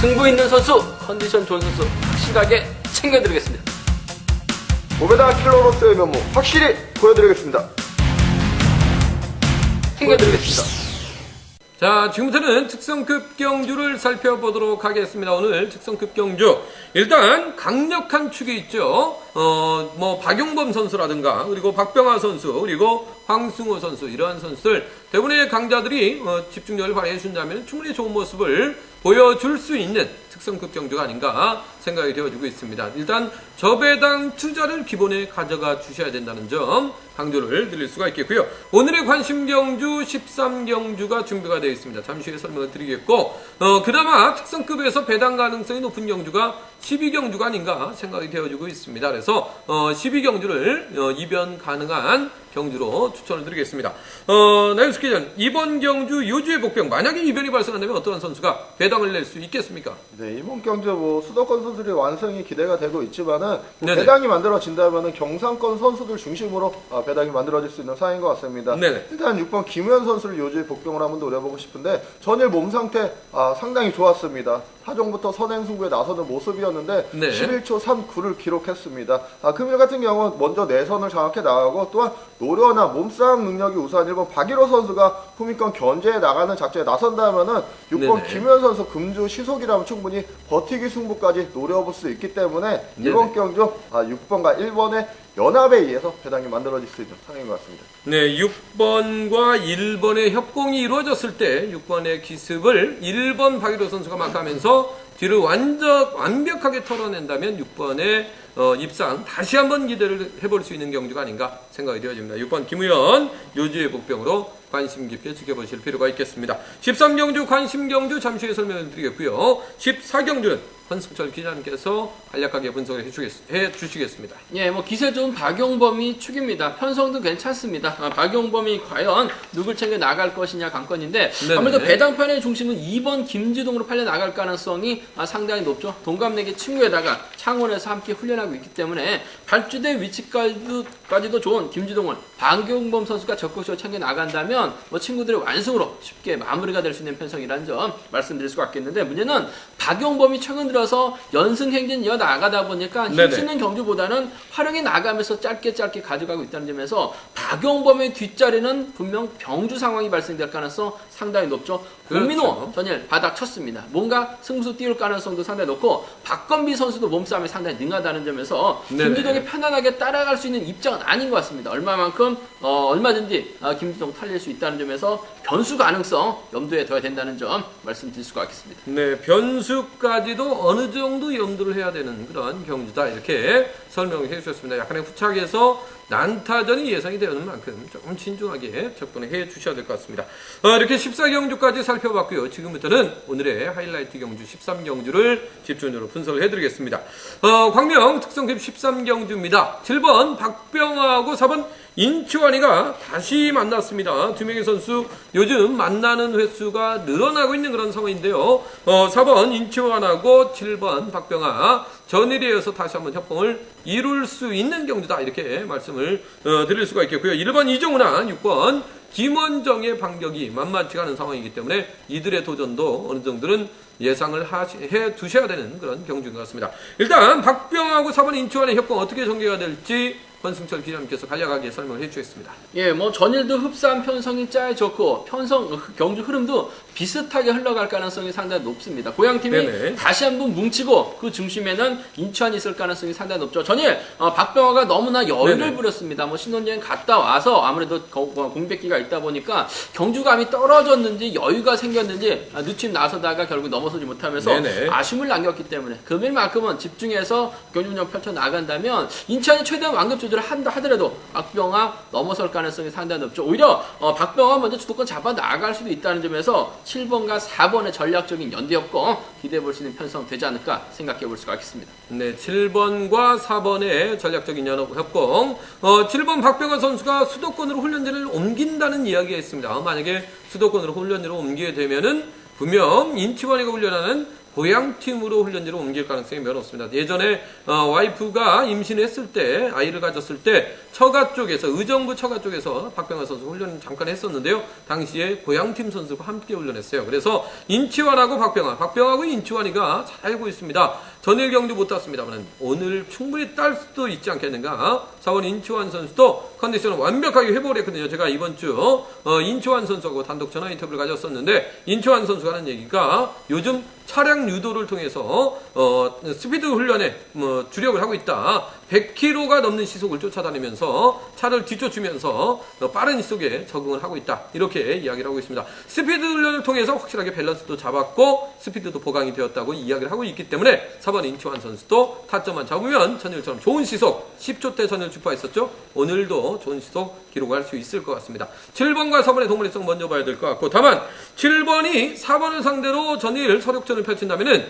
승부 있는 선수, 컨디션 좋은 선수 확실하게 챙겨드리겠습니다. 오베다 킬러로서의 면모 확실히 보여드리겠습니다. 챙겨드리겠습니다. 자, 지금부터는 특성급 경주를 살펴보도록 하겠습니다. 오늘 특성급 경주. 일단 강력한 축이 있죠. 어, 뭐 박용범 선수라든가 그리고 박병하 선수 그리고 황승호 선수 이러한 선수들 대부분의 강자들이 어, 집중력을 발휘해 준다면 충분히 좋은 모습을 보여줄 수 있는 특성급 경주가 아닌가 생각이 되어지고 있습니다. 일단 저배당 투자를 기본에 가져가 주셔야 된다는 점 강조를 드릴 수가 있겠고요. 오늘의 관심 경주 13경주가 준비가 되어 있습니다. 잠시 후에 설명을 드리겠고 어, 그나마 특성급에서 배당 가능성이 높은 경주가 12경주가 아닌가 생각이 되어지고 있습니다. 그래서 어, 12경주를 어, 입연 가능한 경주로 추천을 드리겠습니다. 어, 나윤스 기자는 이번 경주 요주의 복병 만약에 이변이 발생한다면 어떠한 선수가 배당을 낼 수 있겠습니까? 네, 이번 경주 뭐 수도권 선수들의 완성이 기대가 되고 있지만은 뭐 네네. 배당이 만들어진다면은 경상권 선수들 중심으로 아, 배당이 만들어질 수 있는 상황인 것 같습니다. 네네. 일단 6번 김우현 선수를 요주에 복병을 한번 노려보고 싶은데 전일 몸 상태 아, 상당히 좋았습니다. 하종부터 선행 승부에 나서는 모습이었는데 네. 11초 39를 기록했습니다. 아, 금일 같은 경우는 먼저 내선을 장악해 나가고 또한 노려나 몸싸움 능력이 우수한 1번 박일호 선수가 후미권 견제에 나가는 작전에 나선다면은 6번 네네. 김우현 선수 금주 시속이라면 충분히 버티기 승부까지 노려볼 수 있기 때문에 이번. 경주 아, 6번과 1번의 연합에 의해서 배당이 만들어질 수 있는 상황인 것 같습니다. 네, 6번과 1번의 협공이 이루어졌을 때 6번의 기습을 1번 박일호 선수가 막하면서 뒤를 완전 완벽하게 털어낸다면 6번의 어, 입상 다시 한번 기대를 해볼 수 있는 경주가 아닌가 생각이 되어집니다. 6번 김우현 요주의 복병으로 관심 깊게 지켜보실 필요가 있겠습니다. 13경주 관심 경주 잠시 후에 설명을 드리겠고요. 14경주는 헌승철 기자님께서 간략하게 분석을 해주겠, 해주시겠습니다. 예, 뭐 기세 좋은 박용범이 축입니다. 편성도 괜찮습니다. 아, 박용범이 과연 누굴 챙겨 나갈 것이냐 관건인데 네네. 아무래도 배당판의 중심은 2번 김지동으로 팔려 나갈 가능성이 아, 상당히 높죠. 동갑내기 친구에다가 창원에서 함께 훈련하고 있기 때문에 발주대 위치까지도 좋은 김지동을 박용범 선수가 적극적으로 챙겨 나간다면 뭐 친구들의 완승으로 쉽게 마무리가 될 수 있는 편성이라는 점 말씀드릴 수가 있겠는데 문제는 박용범이 최근 들어서 연승 행진 이어 나가다 보니까. 힘쓰는 경주보다는 활용이 나가면서 짧게 짧게 가져가고 있다는 점에서 박용범의 뒷자리는 분명 병주 상황이 발생될 가능성 상당히 높죠. 그렇죠. 고민호 전일 바닥 쳤습니다. 뭔가 승부수 띄울 가능성도 상당히 높고 박건비 선수도 몸싸움에 상당히 능하다는 점에서 네네. 김주동이 편안하게 따라갈 수 있는 입장은 아닌 것 같습니다. 얼마만큼 어, 얼마든지 어, 김주동 탈릴 수 있다는 점에서 변수 가능성 염두에 둬야 된다는 점 말씀드릴 수가 있겠습니다. 네, 변수까지도 어느 정도 염두를 해야 되는 그런 경주다. 이렇게 설명을 해 주셨습니다. 약간의 후착에서 난타전이 예상이 되는 만큼 조금 신중하게 접근해 주셔야 될 것 같습니다. 어, 이렇게 14경주까지 살펴봤고요. 지금부터는 오늘의 하이라이트 경주 13경주를 집중적으로 분석을 해드리겠습니다. 어, 광명 특성급 13경주입니다. 7번 박병하고 4번 인치환이가 다시 만났습니다. 두 명의 선수 요즘 만나는 횟수가 늘어나고 있는 그런 상황인데요. 어, 4번 인치환하고 7번 박병하 전일에 이어서 다시 한번 협공을 이룰 수 있는 경주다 이렇게 말씀을 어, 드릴 수가 있겠고요. 1번 이정훈아 6번 김원정의 반격이 만만치가 않은 상황이기 때문에 이들의 도전도 어느 정도는 예상을 하시, 해 두셔야 되는 그런 경주인 것 같습니다. 일단 박병하고 4번 인치환의 협공 어떻게 전개가 될지 권승철 기자님께서 간략하게 설명을 해주셨습니다. 예, 뭐 전일도 흡사한 편성이 짜여졌고 편성 경주 흐름도 비슷하게 흘러갈 가능성이 상당히 높습니다. 고향팀이 네네. 다시 한번 뭉치고 그 중심에는 인천이 있을 가능성이 상당히 높죠. 전일 어, 박병화가 너무나 여유를 네네. 부렸습니다. 뭐 신혼여행 갔다 와서 아무래도 공백기가 있다 보니까 경주감이 떨어졌는지 여유가 생겼는지 아, 늦춤 나서다가 결국 넘어 서지 못하면서 네네. 아쉬움을 남겼기 때문에 금일만큼은 집중해서 경주 운영 펼쳐 나간다면 인천이 최대한 완급 조절을 한다 하더라도 박병화 넘어설 가능성이 상당히 높죠. 오히려 어, 박병화 먼저 주도권 잡아 나갈 수도 있다는 점에서 7번과 4번의 전략적인 연대협공 기대해 볼 수 있는 편성 되지 않을까 생각해 볼 수가 있겠습니다. 네, 7번과 4번의 전략적인 연합 협공. 어, 7번 박병환 선수가 수도권으로 훈련지를 옮긴다는 이야기가 있습니다. 만약에 수도권으로 훈련지를 옮기게 되면은 분명 인치원이가 훈련하는 고향팀으로 훈련지로 옮길 가능성이 매우 높습니다. 예전에 어, 와이프가 임신했을 때 아이를 가졌을 때 처가 쪽에서 의정부 처가 쪽에서 박병환 선수 훈련 잠깐 했었는데요. 당시에 고향팀 선수와 함께 훈련했어요. 그래서 인치환하고 박병환, 박병환하고 인치환이가 잘 알고 있습니다. 전일 경기 못 땄습니다만 오늘 충분히 딸 수도 있지 않겠는가? 4번 인치환 선수도 컨디션을 완벽하게 회복을 했거든요. 제가 이번 주 어, 인치환 선수하고 단독 전화 인터뷰를 가졌었는데 인치환 선수가 하는 얘기가 요즘 차량 유도를 통해서 어, 스피드 훈련에 뭐 주력을 하고 있다. 100km가 넘는 시속을 쫓아다니면서 차를 뒤쫓으면서 어, 빠른 시속에 적응을 하고 있다. 이렇게 이야기를 하고 있습니다. 스피드 훈련을 통해서 확실하게 밸런스도 잡았고 스피드도 보강이 되었다고 이야기를 하고 있기 때문에 4번 인치환 선수도 타점만 잡으면 전일처럼 좋은 시속 10초대 전일 주파했었죠. 오늘도 좋은 시속 기록할 수 있을 것 같습니다. 7번과 4번의 동물의성 먼저 봐야 될 것 같고 다만 7번이 4번을 상대로 전일 서력전을 펼친다면은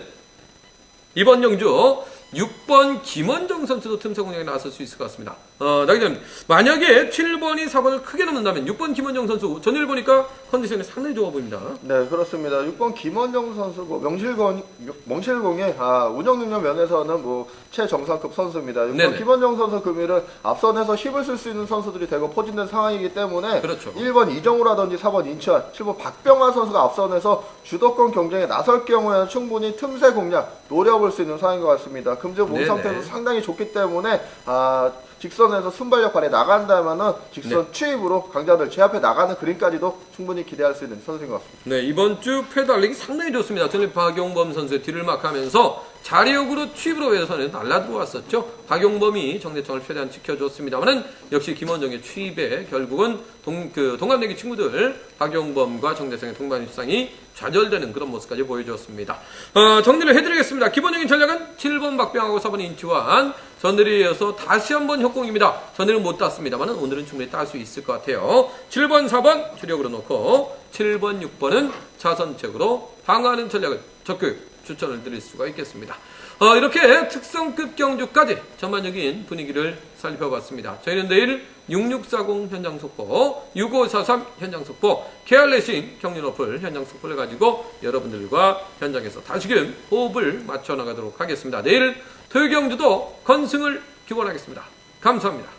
이번 영주 6번 김원정 선수도 틈새 공략에 나설 수 있을 것 같습니다. 어, 나기자님 만약에 7번이 4번을 크게 넘는다면 6번 김원정 선수 전일 보니까 컨디션이 상당히 좋아 보입니다. 네, 그렇습니다. 6번 김원정 선수, 뭐 명실공, 명실공의 아, 운영 능력 면에서는 뭐 최정상급 선수입니다. 6번 네네. 김원정 선수 금일은 앞선에서 힘을 쓸 수 있는 선수들이 대거 포진된 상황이기 때문에 그렇죠. 1번 이정우라든지 4번 인천, 7번 박병환 선수가 앞선에서 주도권 경쟁에 나설 경우에는 충분히 틈새 공략 노려볼 수 있는 상황인 것 같습니다. 금주 몸 네네. 상태도 상당히 좋기 때문에 아, 직선에서 순발 역할에 나간다면은 직선 네. 추입으로 강자들 제압해 나가는 그림까지도 충분히 기대할 수 있는 선수인 것 같습니다. 네, 이번 주 페달링이 상당히 좋습니다. 전일 박용범 선수의 뒤를 막하면서 자력으로 취입으로 해서는 날라 들어왔었죠. 박용범이 정대청을 최대한 지켜줬습니다만은 역시 김원정의 취입에 결국은 동, 그 동갑내기 친구들 박용범과 정대성의 동반 일상이 좌절되는 그런 모습까지 보여주었습니다. 어, 정리를 해드리겠습니다. 기본적인 전략은 7번 박병하고 4번 인치환 전늘에 이어서 다시 한번 협공입니다. 전늘은 못 땄습니다만 오늘은 충분히 딸 수 있을 것 같아요. 7번, 4번 주력으로 놓고 7번, 6번은 자선책으로 방어하는 전략을 적극 추천을 드릴 수가 있겠습니다. 어, 이렇게 특성급 경주까지 전반적인 분위기를 살펴봤습니다. 저희는 내일 6640 현장 속보, 6543 현장 속보, 케알레싱 경륜 어플 현장 속보를 가지고 여러분들과 현장에서 다시금 호흡을 맞춰 나가도록 하겠습니다. 내일 토요 경주도 건승을 기원하겠습니다. 감사합니다.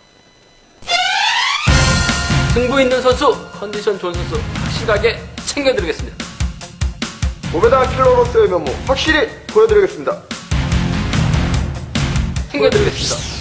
승부 있는 선수, 컨디션 좋은 선수 확실하게 챙겨드리겠습니다. 고베다 킬러로서의 면모 확실히 보여드리겠습니다. 챙겨드리겠습니다.